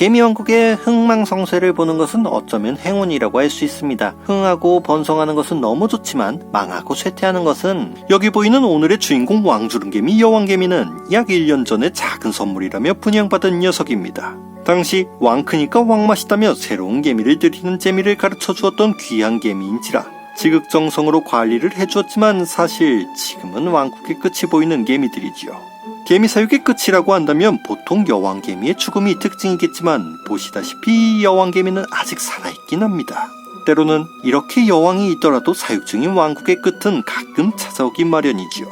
개미왕국의 흥망성쇠를 보는 것은 어쩌면 행운이라고 할 수 있습니다. 흥하고 번성하는 것은 너무 좋지만 망하고 쇠퇴하는 것은 여기 보이는 오늘의 주인공 왕주름개미 여왕개미는 약 1년 전에 작은 선물이라며 분양받은 녀석입니다. 당시 왕 크니까 왕 맛이다며 새로운 개미를 들이는 재미를 가르쳐 주었던 귀한 개미인지라 지극정성으로 관리를 해주었지만 사실 지금은 왕국의 끝이 보이는 개미들이지요. 개미 사육의 끝이라고 한다면 보통 여왕개미의 죽음이 특징이겠지만 보시다시피 여왕개미는 아직 살아있긴 합니다. 때로는 이렇게 여왕이 있더라도 사육 중인 왕국의 끝은 가끔 찾아오기 마련이지요.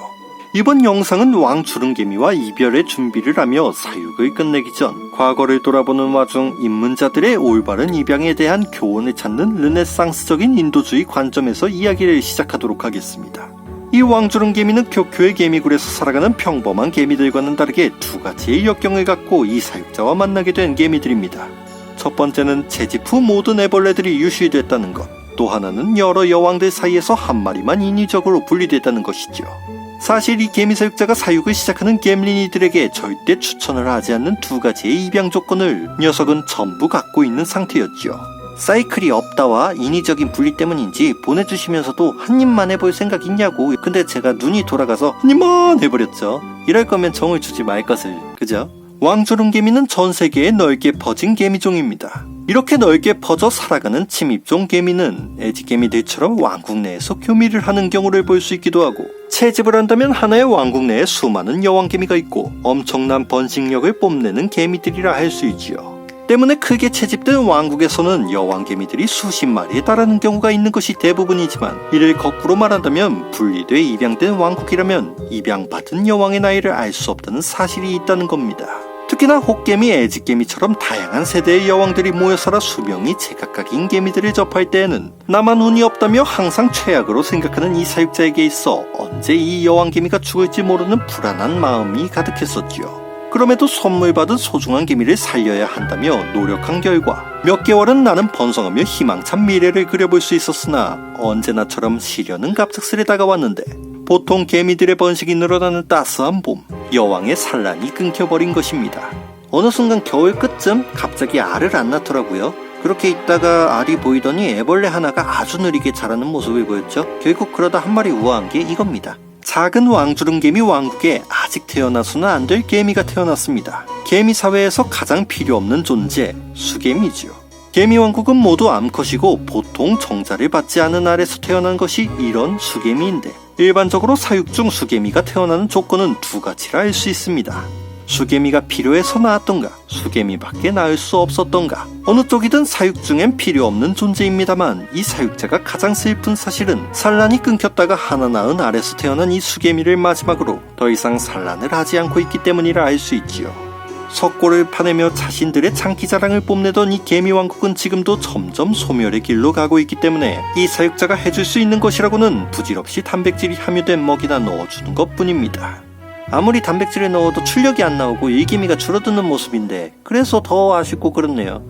이번 영상은 왕주름개미와 이별의 준비를 하며 사육을 끝내기 전 과거를 돌아보는 와중 입문자들의 올바른 입양에 대한 교훈을 찾는 르네상스적인 인도주의 관점에서 이야기를 시작하도록 하겠습니다. 이 왕주름 개미는 교교의 개미굴에서 살아가는 평범한 개미들과는 다르게 두 가지의 역경을 갖고 이 사육자와 만나게 된 개미들입니다. 첫 번째는 채집 후 모든 애벌레들이 유실됐다는 것. 또 하나는 여러 여왕들 사이에서 한 마리만 인위적으로 분리됐다는 것이죠. 사실 이 개미 사육자가 사육을 시작하는 겜린이들에게 절대 추천을 하지 않는 두 가지의 입양 조건을 녀석은 전부 갖고 있는 상태였죠. 사이클이 없다와 인위적인 분리 때문인지 보내주시면서도 한 입만 해볼 생각 있냐고. 근데 제가 눈이 돌아가서 한 입만 해버렸죠. 이럴 거면 정을 주지 말 것을. 그죠? 왕조름개미는 전 세계에 넓게 퍼진 개미종입니다. 이렇게 넓게 퍼져 살아가는 침입종 개미는 애지개미들처럼 왕국 내에서 교미를 하는 경우를 볼 수 있기도 하고 채집을 한다면 하나의 왕국 내에 수많은 여왕개미가 있고 엄청난 번식력을 뽐내는 개미들이라 할 수 있지요 때문에 크게 채집된 왕국에서는 여왕개미들이 수십 마리에 달하는 경우가 있는 것이 대부분이지만 이를 거꾸로 말한다면 분리돼 입양된 왕국이라면 입양받은 여왕의 나이를 알 수 없다는 사실이 있다는 겁니다. 특히나 호개미, 애지개미처럼 다양한 세대의 여왕들이 모여 살아 수명이 제각각인 개미들을 접할 때에는 나만 운이 없다며 항상 최악으로 생각하는 이 사육자에게 있어 언제 이 여왕개미가 죽을지 모르는 불안한 마음이 가득했었지요. 그럼에도 선물 받은 소중한 개미를 살려야 한다며 노력한 결과 몇 개월은 나는 번성하며 희망찬 미래를 그려볼 수 있었으나 언제나처럼 시련은 갑작스레 다가왔는데 보통 개미들의 번식이 늘어나는 따스한 봄 여왕의 산란이 끊겨버린 것입니다. 어느 순간 겨울 끝쯤 갑자기 알을 안 낳더라고요. 그렇게 있다가 알이 보이더니 애벌레 하나가 아주 느리게 자라는 모습을 보였죠. 결국 그러다 한 마리 우아한 게 이겁니다. 작은 왕주름개미 왕국에 아직 태어나서는 안 될 개미가 태어났습니다. 개미 사회에서 가장 필요 없는 존재, 수개미지요. 개미 왕국은 모두 암컷이고 보통 정자를 받지 않은 알에서 태어난 것이 이런 수개미인데 일반적으로 사육 중 수개미가 태어나는 조건은 두 가지라 할수 있습니다. 수개미가 필요해서 나왔던가 수개미밖에 낳을 수 없었던가 어느 쪽이든 사육 중엔 필요 없는 존재입니다만 이 사육자가 가장 슬픈 사실은 산란이 끊겼다가 하나 낳은 알에서 태어난 이 수개미를 마지막으로 더 이상 산란을 하지 않고 있기 때문이라 알 수 있지요. 석고를 파내며 자신들의 장기 자랑을 뽐내던 이 개미 왕국은 지금도 점점 소멸의 길로 가고 있기 때문에 이 사육자가 해줄 수 있는 것이라고는 부질없이 단백질이 함유된 먹이나 넣어주는 것 뿐입니다. 아무리 단백질을 넣어도 출력이 안 나오고 일기미가 줄어드는 모습인데 그래서 더 아쉽고 그렇네요.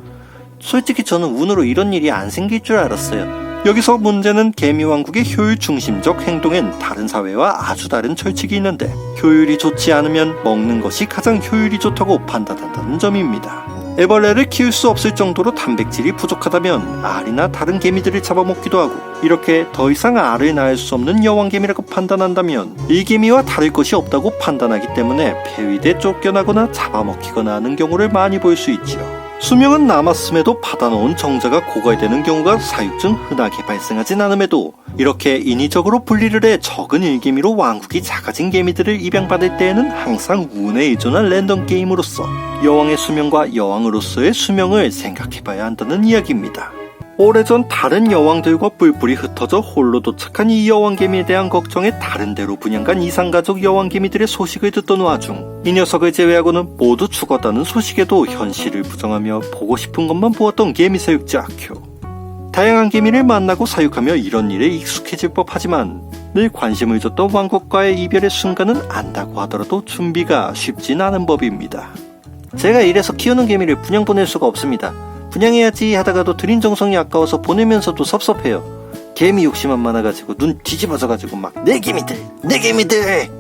솔직히 저는 운으로 이런 일이 안 생길 줄 알았어요. 여기서 문제는 개미왕국의 효율 중심적 행동엔 다른 사회와 아주 다른 철칙이 있는데 효율이 좋지 않으면 먹는 것이 가장 효율이 좋다고 판단한다는 점입니다. 애벌레를 키울 수 없을 정도로 단백질이 부족하다면 알이나 다른 개미들을 잡아먹기도 하고 이렇게 더 이상 알을 낳을 수 없는 여왕개미라고 판단한다면 이 개미와 다를 것이 없다고 판단하기 때문에 폐위돼 쫓겨나거나 잡아먹히거나 하는 경우를 많이 볼 수 있지요. 수명은 남았음에도 받아놓은 정자가 고갈되는 경우가 사육 중 흔하게 발생하진 않음에도 이렇게 인위적으로 분리를 해 적은 일개미로 왕국이 작아진 개미들을 입양받을 때에는 항상 운에 의존한 랜덤 게임으로서 여왕의 수명과 여왕으로서의 수명을 생각해봐야 한다는 이야기입니다. 오래전 다른 여왕들과 뿔뿔이 흩어져 홀로 도착한 이 여왕개미에 대한 걱정에 다른 데로 분양간 이상가족 여왕개미들의 소식을 듣던 와중 이 녀석을 제외하고는 모두 죽었다는 소식에도 현실을 부정하며 보고 싶은 것만 보았던 개미사육자 아큐 다양한 개미를 만나고 사육하며 이런 일에 익숙해질 법하지만 늘 관심을 줬던 왕국과의 이별의 순간은 안다고 하더라도 준비가 쉽진 않은 법입니다. 제가 이래서 키우는 개미를 분양 보낼 수가 없습니다. 분양해야지 하다가도 들인 정성이 아까워서 보내면서도 섭섭해요. 개미 욕심만 많아가지고 눈 뒤집어져가지고 막 내 개미들 내 개미들